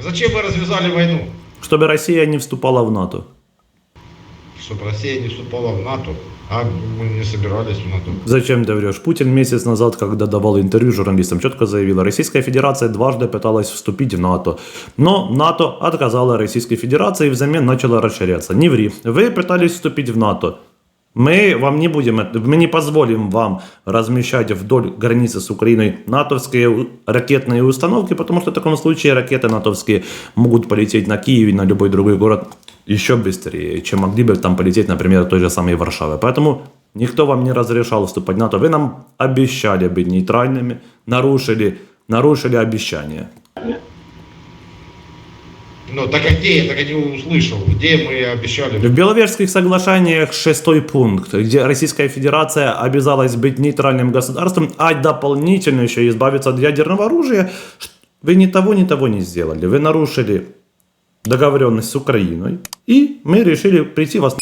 Зачем вы развязали войну? Чтобы Россия не вступала в НАТО. Чтобы Россия не вступала в НАТО. А мы не собирались в НАТО. Зачем ты врешь? Путин месяц назад, когда давал интервью журналистам, четко заявил, Российская Федерация дважды пыталась вступить в НАТО. Но НАТО отказала Российской Федерации и взамен начала расширяться. Не ври. Вы пытались вступить в НАТО. Мы вам не будем, мы не позволим вам размещать вдоль границы с Украиной натовские ракетные установки, потому что в таком случае ракеты натовские могут полететь на Киев и на любой другой город еще быстрее, чем могли бы там полететь, например, той же самой Варшавы. Поэтому никто вам не разрешал вступать в НАТО. Вы нам обещали быть нейтральными, нарушили, нарушили обещание. Ну, так а где я так и не услышал? Где мы обещали? В Беловежских соглашениях шестой пункт, где Российская Федерация обязалась быть нейтральным государством, а дополнительно еще избавиться от ядерного оружия. Вы ни того, ни того не сделали. Вы нарушили договоренность с Украиной, и мы решили прийти вас...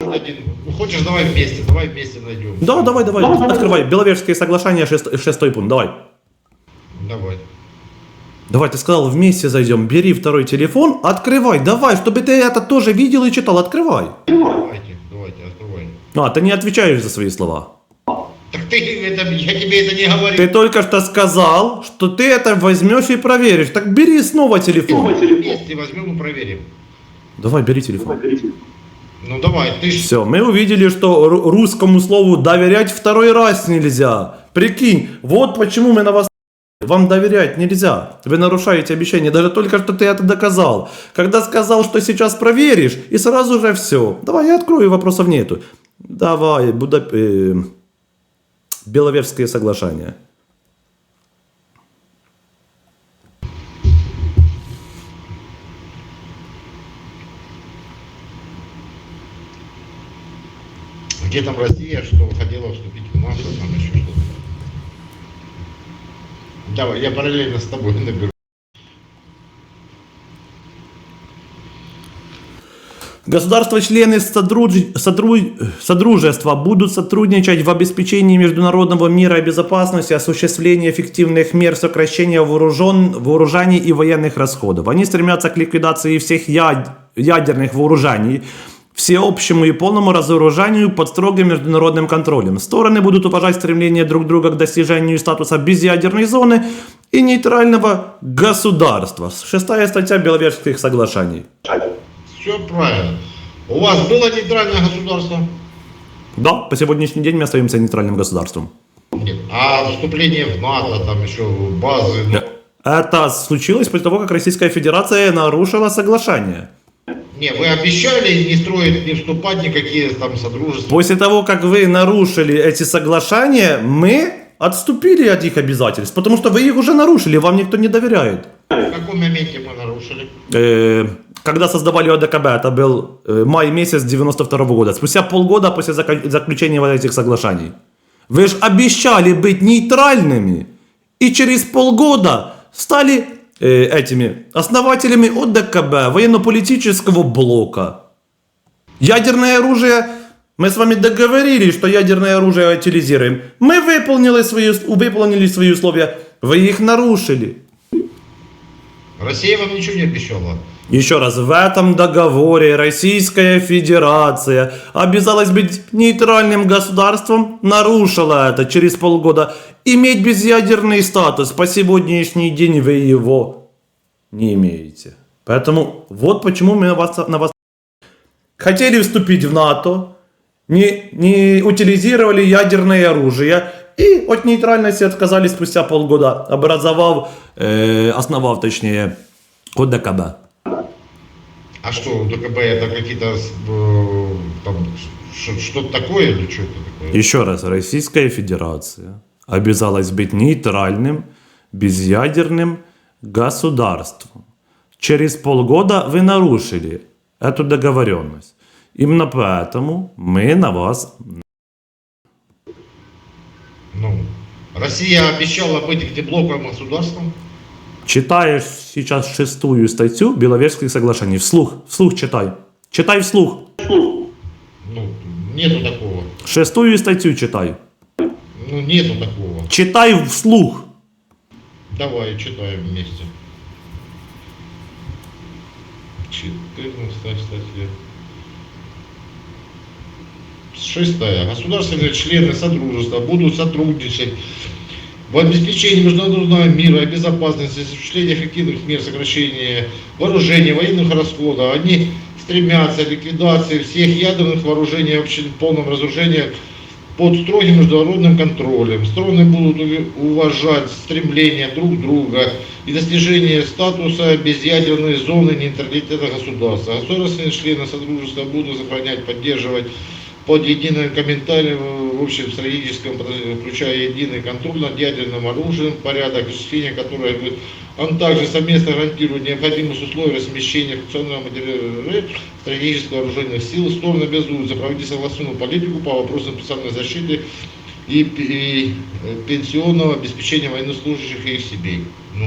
Один. Ну, хочешь, давай вместе, давай вместе найдем. Да, давай, давай, открывай. Беловежские соглашения, шест- шестой пункт, давай. Давай. Давай, ты сказал, вместе зайдем, бери второй телефон, открывай, давай, чтобы ты это тоже видел и читал, открывай. Давайте, давайте, открывай. А, ты не отвечаешь за свои слова. Так ты, это, я тебе это не говорил. Ты только что сказал, что ты это возьмешь и проверишь. Так бери снова телефон. Вместе возьмем и проверим. Давай, бери телефон. Ну давай, ты. Все, мы увидели, что ру- русскому слову доверять второй раз нельзя. Прикинь, вот почему мы на вас... Вам доверять нельзя. Вы нарушаете обещание. Даже только что ты это доказал. Когда сказал, что сейчас проверишь, и сразу же все. Давай, я открою, вопросов нету. Давай, Буда... э, Беловежские соглашения. Где там Россия, что хотела вступить в НАТО, там еще. Давай, я параллельно с тобой наберу. Государства-члены содруж- содру- Содружества будут сотрудничать в обеспечении международного мира и безопасности, осуществлении эффективных мер сокращения вооружен, вооружений и военных расходов. Они стремятся к ликвидации всех яд- ядерных вооружений, всеобщему и полному разоружению под строгим международным контролем. Стороны будут уважать стремление друг друга к достижению статуса безъядерной зоны и нейтрального государства. Шестая статья Беловежских соглашений. Все правильно. У вас было нейтральное государство? Да, по сегодняшний день мы остаемся нейтральным государством. А вступление в НАТО, там еще базы. ну, Это случилось после того, как Российская Федерация нарушила соглашение. Не, вы обещали не строить, не вступать никакие там содружества. После того, как вы нарушили эти соглашения, мы отступили от их обязательств, потому что вы их уже нарушили, вам никто не доверяет. В каком моменте мы нарушили? Э, Когда создавали ОДКБ, это был э, май месяц 92 года, спустя полгода после зака- заключения вот этих соглашений. Вы же обещали быть нейтральными, и через полгода стали этими основателями ОДКБ, военно-политического блока. Ядерное оружие, мы с вами договорились, что ядерное оружие утилизируем. Мы выполнили свои, выполнили свои условия, вы их нарушили. Россия вам ничего не обещала. Еще раз, в этом договоре Российская Федерация обязалась быть нейтральным государством, нарушила это через полгода. Иметь безъядерный статус, по сегодняшний день вы его не имеете. Поэтому вот почему мы на вас, хотели вступить в НАТО, не, не утилизировали ядерное оружие и от нейтральности отказались спустя полгода, образовав, э, основав точнее ОДКБ. А что, ДКБ это какие-то э, там что-то такое или что это такое? Еще раз, Российская Федерация обязалась быть нейтральным, безъядерным государством. Через полгода вы нарушили эту договоренность. Именно поэтому мы на вас... Ну, Россия обещала быть где-блоковым государством. Читаешь сейчас шестую статью Беловежских соглашений. Вслух, вслух читай. Читай вслух. Ну, нету такого. Шестую статью читай. Ну, нету такого. Читай вслух. Давай, читаем вместе. 14 статья. Шестая. Государственные члены Содружества будут сотрудничать в обеспечении международного мира безопасности, осуществлении эффективных мер сокращения вооружения, военных расходов. Они стремятся к ликвидации всех ядерных вооружений и вообще полном разоружении под строгим международным контролем. Стороны будут уважать стремления друг друга и достижение статуса безъядерной зоны нейтралитета государства. Государственные члены Содружества будут сохранять, поддерживать под единым комментарием в общем стратегическом, включая единый контроль над ядерным оружием, порядок осуществления которого будет- он также совместно гарантирует необходимость условий размещения функционального материала стратегических вооруженных сил. Стороны обязуются проводить согласованную политику по вопросам социальной защиты и, и, э, пенсионного обеспечения военнослужащих и их семей. Ну,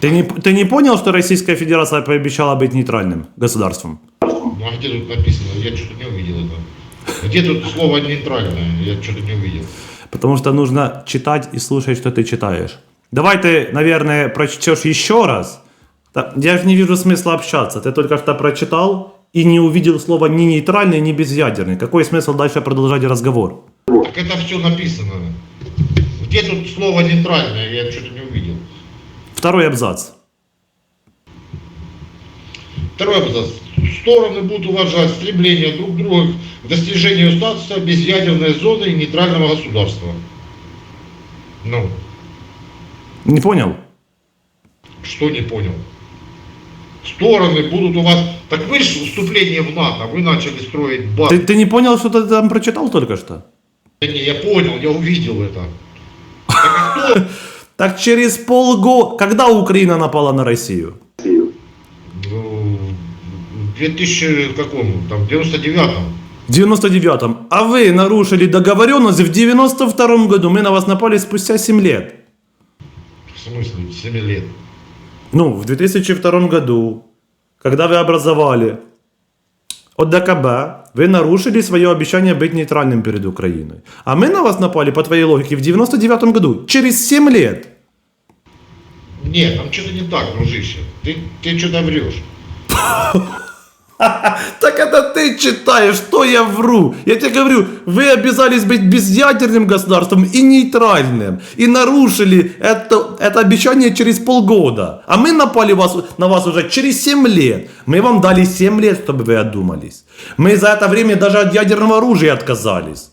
Ты не, ты не понял, что Российская Федерация пообещала быть нейтральным государством? ну, а где тут написано? Я что-то не увидел это. Где тут слово нейтральное? Я что-то не увидел. Потому что нужно читать и слушать, что ты читаешь. Давай ты, наверное, прочтешь еще раз. Я же не вижу смысла общаться. Ты только что прочитал и не увидел слова ни нейтральный, ни безъядерный. Какой смысл дальше продолжать разговор? Так это все написано. Где тут слово нейтральное? Я что-то не увидел. Второй абзац. Второй абзац. Стороны будут уважать стремление друг друга к достижению статуса безъядерной зоны и нейтрального государства. Ну, Не понял? что не понял? Стороны будут у вас... Так вы же вступление в НАТО, вы начали строить базу. Ты, ты не понял, что ты там прочитал только что? Да не, я понял, я увидел это. Так а кто? Так через полгода... Когда Украина напала на Россию? Ну, В 2000 каком? Там, 99-м. В 99-м. А вы нарушили договоренность в 92-м году. Мы на вас напали спустя 7 лет. В смысле, 7 лет. Ну, в 2002 году, когда вы образовали ОДКБ, вы нарушили свое обещание быть нейтральным перед Украиной. А мы на вас напали, по твоей логике, в 99 году, через 7 лет. Нет, там что-то не так, дружище. Ты, ты что-то врешь. Так это ты читаешь, что я вру. Я тебе говорю, вы обязались быть безъядерным государством и нейтральным. И нарушили это, это обещание через полгода. А мы напали вас, на вас уже через 7 лет. Мы вам дали 7 лет, чтобы вы одумались. Мы за это время даже от ядерного оружия отказались.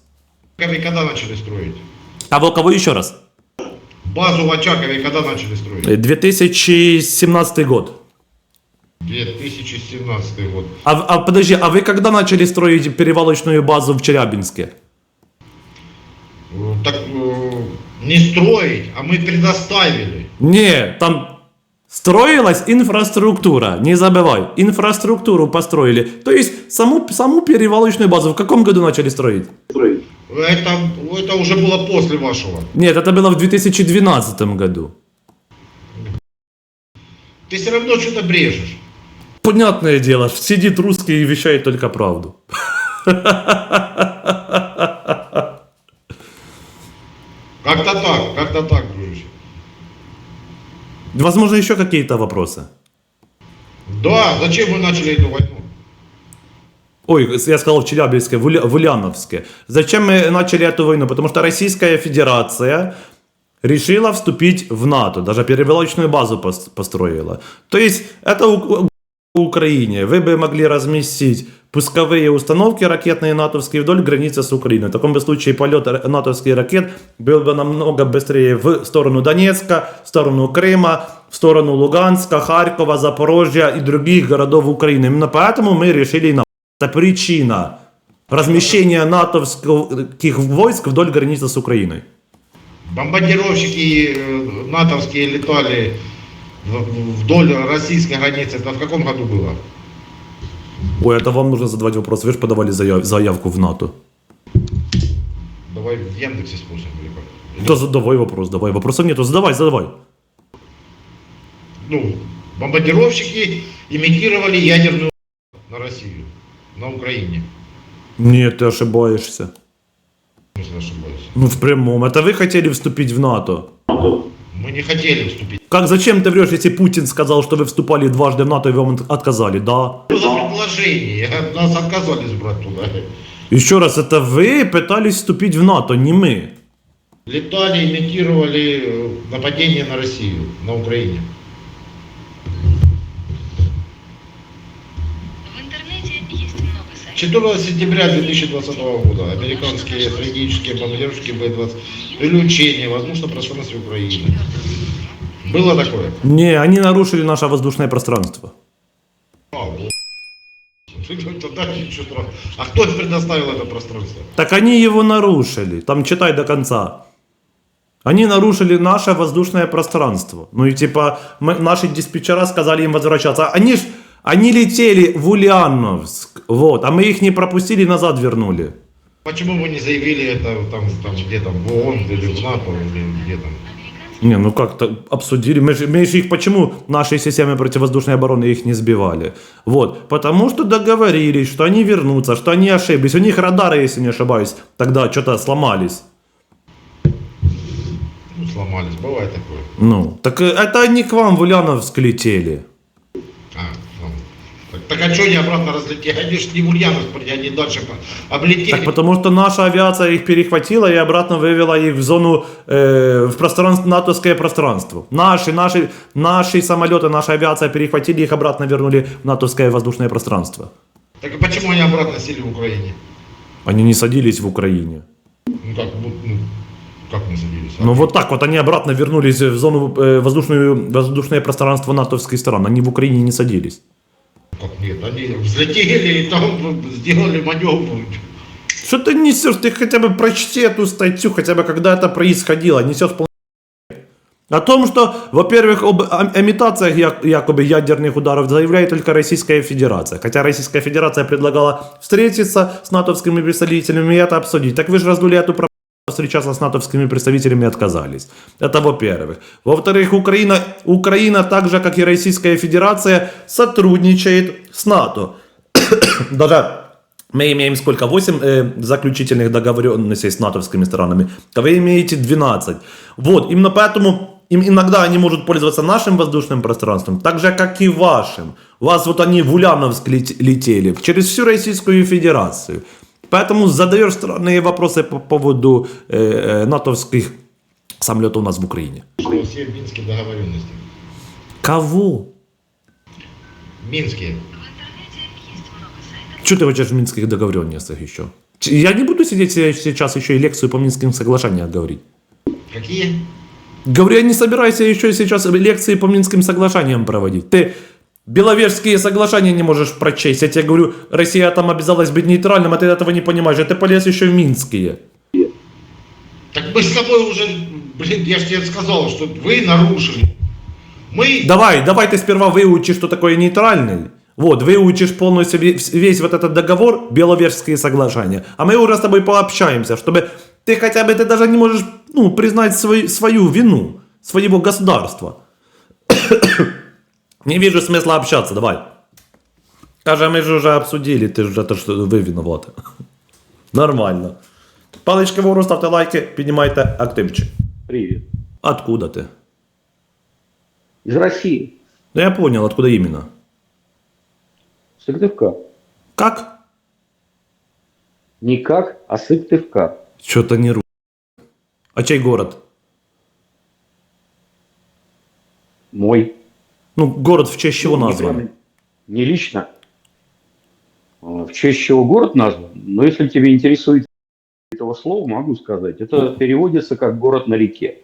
Очакове когда начали строить? А вы кого еще раз? Базу в Очакове когда начали строить? Э, 2017 год. 2017 год. А, а подожди, а вы когда начали строить перевалочную базу в Челябинске? Э, Так э, не строить, а мы предоставили. Не, там строилась инфраструктура, не забывай, инфраструктуру построили. То есть саму, саму перевалочную базу в каком году начали строить? Это, это уже было после вашего. Нет, это было в 2012 году. Ты все равно что-то брежешь. Понятное дело, сидит русский и вещает только правду. Как-то так, как-то так, дружище. Возможно, еще какие-то вопросы? Да, зачем вы начали эту войну? Ой, я сказал в Челябинске, в, Уля- в Ульяновске. Зачем мы начали эту войну? Потому что Российская Федерация решила вступить в НАТО, даже перевалочную базу пос- построила. То есть это Украине. Вы бы могли разместить пусковые установки ракетные натовские вдоль границы с Украиной. В таком бы случае полет натовских ракет был бы намного быстрее в сторону Донецка, в сторону Крыма, в сторону Луганска, Харькова, Запорожья и других городов Украины. Именно поэтому мы решили на это причина размещения натовских войск вдоль границы с Украиной. Бомбардировщики э, натовские летали вдоль российской границы. Это в каком году было? Ой, это вам нужно задавать вопрос. Вы же подавали заяв- заявку в НАТО. Давай в Яндексе спросим. или как? Да задавай вопрос, давай. Вопросов нету, задавай, задавай. Ну, бомбардировщики имитировали ядерную на Россию, на Украине. Нет, ты ошибаешься. Если ошибаюсь. Ну, в прямом. Это вы хотели вступить в НАТО. Не хотели вступить. Как зачем ты врешь, если Путин сказал, что вы вступали дважды в НАТО и вам отказали? Да. За предложение? Нас отказались брать туда. Еще раз, это вы пытались вступить в НАТО, не мы. Летали, имитировали э, нападение на Россию, на Украине. 14 сентября 2020 года американские стратегические бомбардировщики Б-20 вели учения в воздушном пространстве Украины. Было такое? Не, они нарушили наше воздушное пространство. А. А кто предоставил это пространство? Так они его нарушили. Там читай до конца. Они нарушили наше воздушное пространство. Ну и типа мы, наши диспетчера сказали им возвращаться. Они ж, они летели в Ульяновск, вот, а мы их не пропустили, назад вернули. Почему вы не заявили это там, там где там, в ООН или в НАТО, или где там? Не, ну как-то обсудили. Мы же, мы же их почему нашей системы противовоздушной обороны их не сбивали? Вот, потому что договорились, что они вернутся, что они ошиблись. У них радары, если не ошибаюсь, тогда что-то сломались. Ну, сломались, бывает такое. Ну, так э, это они к вам в Ульяновск летели. Так, а что они обратно разлетели? Они же не в Ульяновск, они дальше облетели. Так потому что наша авиация их перехватила и обратно вывела их в зону, э, в пространство, натовское пространство. Наши, наши, наши самолеты, наша авиация перехватили их обратно вернули в натовское воздушное пространство. Так а почему они обратно сели в Украине? Они не садились в Украине. Ну как, ну, как не садились? а? Ну вот так вот они обратно вернулись в зону э, воздушную, воздушное пространство натовских стран. Они в Украине не садились. Как нет, они взлетели и там сделали маневр. Что ты несешь? Ты хотя бы прочти эту статью, хотя бы когда это происходило. Несешь пол... О том, что, во-первых, об имитациях якобы ядерных ударов заявляет только Российская Федерация. Хотя Российская Федерация предлагала встретиться с натовскими представителями и это обсудить. Так вы же раздули эту проблему встречаться с натовскими представителями отказались. Это во-первых. Во-вторых, Украина, Украина, так же как и Российская Федерация, сотрудничает с НАТО. Даже мы имеем сколько? 8 э, заключительных договоренностей с натовскими странами, а вы имеете 12. Вот, именно поэтому им иногда они могут пользоваться нашим воздушным пространством, так же, как и вашим. У вас вот они в Ульяновск лет- летели, через всю Российскую Федерацию. Поэтому задаешь странные вопросы по поводу э, э, натовских самолетов у нас в Украине. Все минские договоренности. Кого? Минские. Что ты хочешь в минских договоренностях еще? Я не буду сидеть се- сейчас еще и лекцию по минским соглашениям говорить. Какие? Говорю, я не собираюсь еще сейчас лекции по Минским соглашениям проводить. Ты Беловежские соглашения не можешь прочесть. Я тебе говорю, Россия там обязалась быть нейтральным, а ты этого не понимаешь. А ты полез еще в Минские. Так мы с тобой уже, блин, я же тебе сказал, что вы нарушили. Мы... Давай, давай ты сперва выучишь, что такое нейтральный. Вот, выучишь полностью ве- весь вот этот договор, Беловежские соглашения. А мы уже с тобой пообщаемся, чтобы ты хотя бы, ты даже не можешь, ну, признать свою, свою вину, своего государства. Не вижу смысла общаться, давай. Каже, мы же уже обсудили, ты же это что вы виноваты. Нормально. Палички вгору, ставте лайки, піднімайте активчик. Привет. Откуда ты? Из России. Да я понял, откуда именно. Сыктывка. Как? Не как, а Сыктывка. Что-то не ру. А чей город? Мой. Ну, город в честь чего Ну, не назван? прям- Не лично. А, В честь чего город назван. Но если тебе интересует этого слова, могу сказать. Это переводится как город на реке.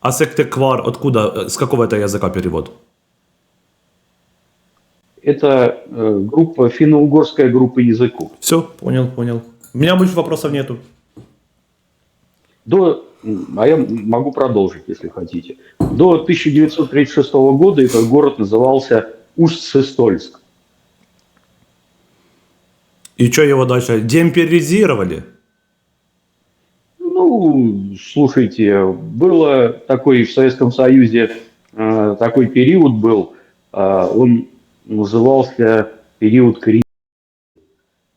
А Сыктывкар откуда? С какого это языка перевод? Это э, группа, финно-угорская группа языков. Все, понял, понял. У меня больше вопросов нету. До, а я могу продолжить, если хотите. До 1936 года этот город назывался Усть-Сыстольск. И что его дальше? Демпиризировали? Ну, слушайте, было такой в Советском Союзе э, такой период был, э, он назывался период кризиса.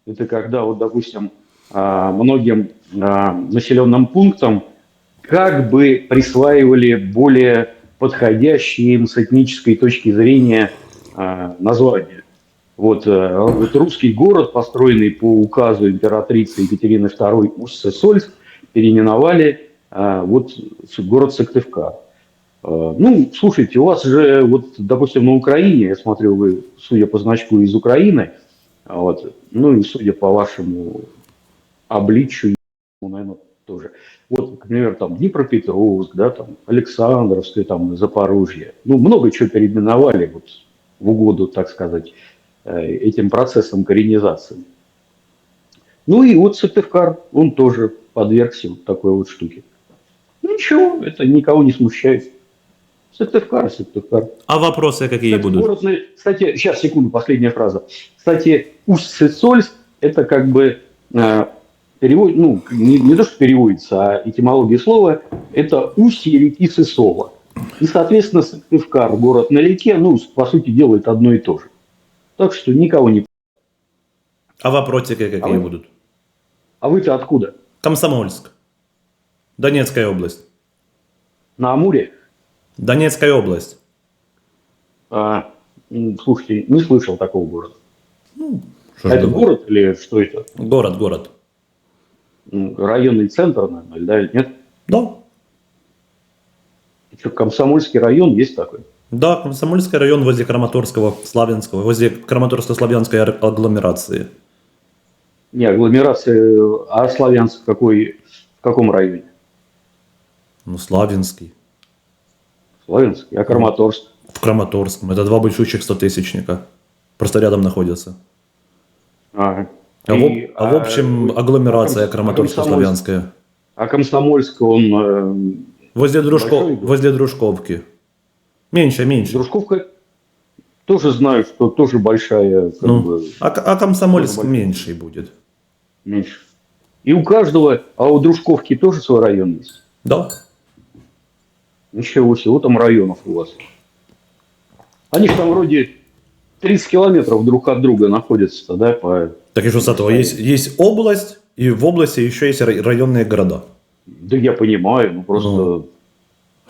Это когда, вот, допустим, э, многим э, населенным пунктам как бы присваивали более подходящие им с этнической точки зрения э, названия. Вот, э, вот русский город, построенный по указу императрицы Екатерины II Усть-Сольск, переименовали э, вот город Сыктывкар. Э, Ну, слушайте, у вас же, вот, допустим, на Украине, я смотрю, вы, судя по значку, из Украины, а вот, ну и судя по вашему обличию, наверное, тоже. Вот, например, там Днепропетровск, да, там Александровское, там Запорожье. Ну, много чего переименовали вот в угоду, так сказать, э, этим процессам коренизации. Ну и вот Сыктывкар, он тоже подвергся вот такой вот штуке. Ну ничего, это никого не смущает. Сыктывкар, Сыктывкар. А вопросы какие Кстати, будут? город Кстати, сейчас, секунду, последняя фраза. Кстати, Усть-Сысольск – это как бы э, перевод, ну, не, не то, что переводится, а этимология слова – это устье реки Сысола. И, соответственно, Сыктывкар, город на реке, ну, по сути, делает одно и то же. Так что никого не... А вопросики какие А вы- будут? А вы-то откуда? Комсомольск. Донецкая область. На Амуре? Донецкая область. А, слушайте, не слышал такого города. Что А это город или что это? Город, город. Районный центр, наверное, да, или нет? Да. Что, Комсомольский район есть такой? Да, Комсомольский район возле Краматорского, Славянского, возле Краматорско-Славянской агломерации. Не, агломерация, а Славянск какой, в каком районе? Ну, Славянский. Славянск, а Краматорск? В Краматорском. Это два большущих стотысячника. Просто рядом находятся. А, А, в, И, а в общем, а, агломерация Комс- Краматорско-Славянская. А Комсомольск, он... э, Возле, Дружко... Возле Дружковки. Меньше, меньше. Дружковка, тоже знаю, что тоже большая, как Ну, бы, а, а Комсомольск меньше будет. меньше. И у каждого, а у Дружковки тоже свой район есть? Да. Ничего себе, вот там районов у вас. Они же там вроде 30 километров друг от друга находятся, да, по... Так и что с этого? Есть, есть область, и в области еще есть рай- районные города. Да я понимаю, ну просто... Ну,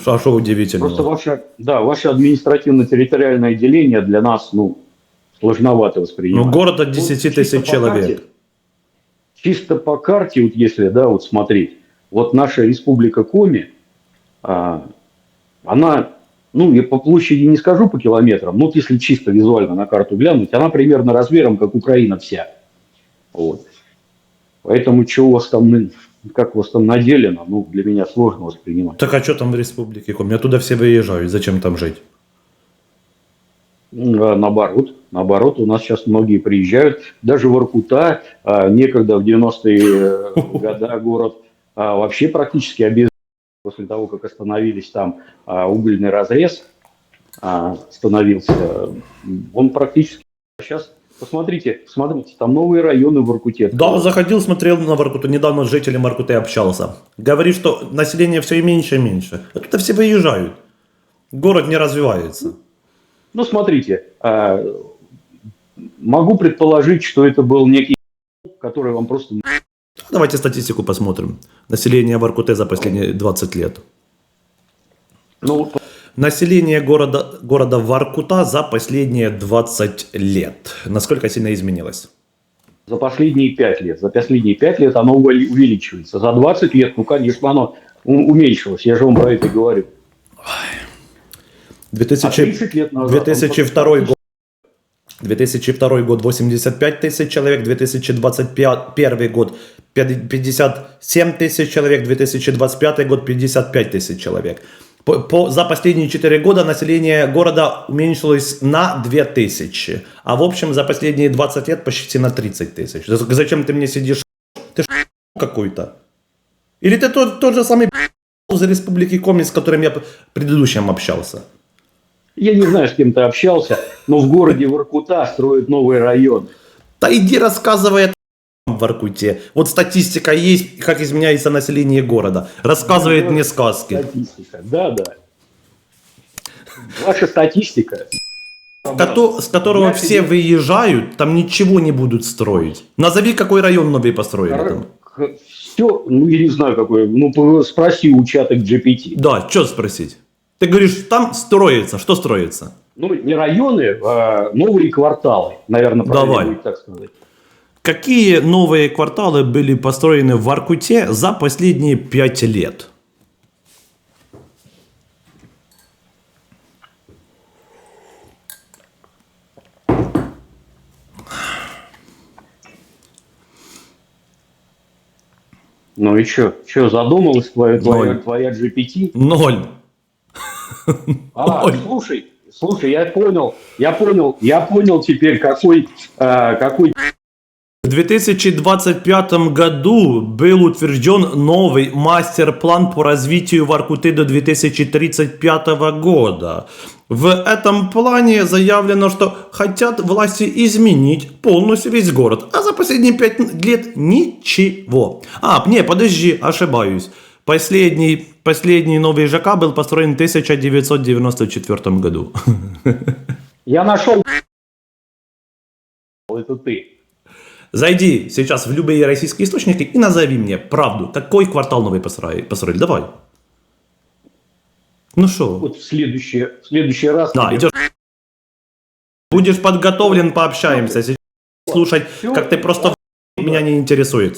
А что удивительного? Просто ваше, да, ваше административно-территориальное деление для нас, ну, сложновато воспринимать. Ну, город от Вот 10 чисто тысяч по человек. карте- чисто по карте, вот если, да, вот смотреть, вот наша республика Коми, а, она, ну, я по площади не скажу по километрам, но вот если чисто визуально на карту глянуть, она примерно размером, как Украина вся. Вот. Поэтому, что у вас там, как у вас там наделено, ну, для меня сложно воспринимать. Так а что там в республике Коми? Оттуда все выезжают. Зачем там жить? А, Наоборот, наоборот, у нас сейчас многие приезжают, даже в Иркута, а, некогда в 90-е годы город а, вообще практически обез после того, как остановились там угольный разрез, становился, м, он практически сейчас, посмотрите, смотрите, там новые районы в Иркуте. Да, заходил, смотрел на Воркуту. Недавно с жителем Воркуты общался. Говорит, что население все меньше и меньше. А тут все выезжают. Город не развивается. Ну, смотрите, а, могу предположить, что это был некий который вам просто Давайте статистику посмотрим. Население Воркуты за последние 20 лет. ну, Население города, города Воркута за последние 20 лет. Насколько сильно изменилось? За последние пять лет. За последние пять лет оно увели- увеличивается. За 20 лет, ну, конечно, оно уменьшилось. Я же вам про это говорю. А 2000... 30 лет назад... 2002 год. 2002 год 85 тысяч человек, 2021 год 57 тысяч человек, 2025 год 55 тысяч человек. По, по- за последние 4 года население города уменьшилось на 2 тысячи, а в общем за последние 20 лет почти на 30 тысяч. За- Зачем ты мне сидишь? Ты какой-то? Или ты тот, тот же самый из республики Коми, с которым я предыдущим общался? Я не знаю, с кем ты общался, но в городе Воркута строят новый район. Да иди рассказывай это в Воркуте. Вот статистика есть, как изменяется население города. Рассказывает мне сказки. Статистика, да, да. Ваша статистика. Кото- с которого все тебе- выезжают, там ничего не будут строить. Назови, какой район новый построили там. Все, ну я не знаю какой, ну спроси у чата GPT. Да, что спросить? Ты говоришь, там строится. Что строится? Ну, не районы, а новые кварталы, наверное, Давай. будет так сказать. Какие новые кварталы были построены в Воркуте за последние пять лет? Ну и что? Что, задумалась твоя, твоя, Ноль. твоя GPT? Ноль. А, Ой. слушай, слушай, я понял, я понял, я понял теперь, какой, а, какой 2025 году был утвержден новый мастер-план по развитию Воркуты до 2035 года. В этом плане заявлено, что хотят власти изменить полностью весь город, а за последние пять лет ничего. А, не, подожди, ошибаюсь. Последний, последний новый ЖК был построен в 1994 году. Я нашел. Это ты. Зайди сейчас в любые российские источники и назови мне правду. Какой квартал новый построили? построили? Давай. Ну что? Вот в следующий, в следующий раз. Да, тебе- идешь. Будешь подготовлен, пообщаемся. Сейчас слушать, как ты просто меня не интересует.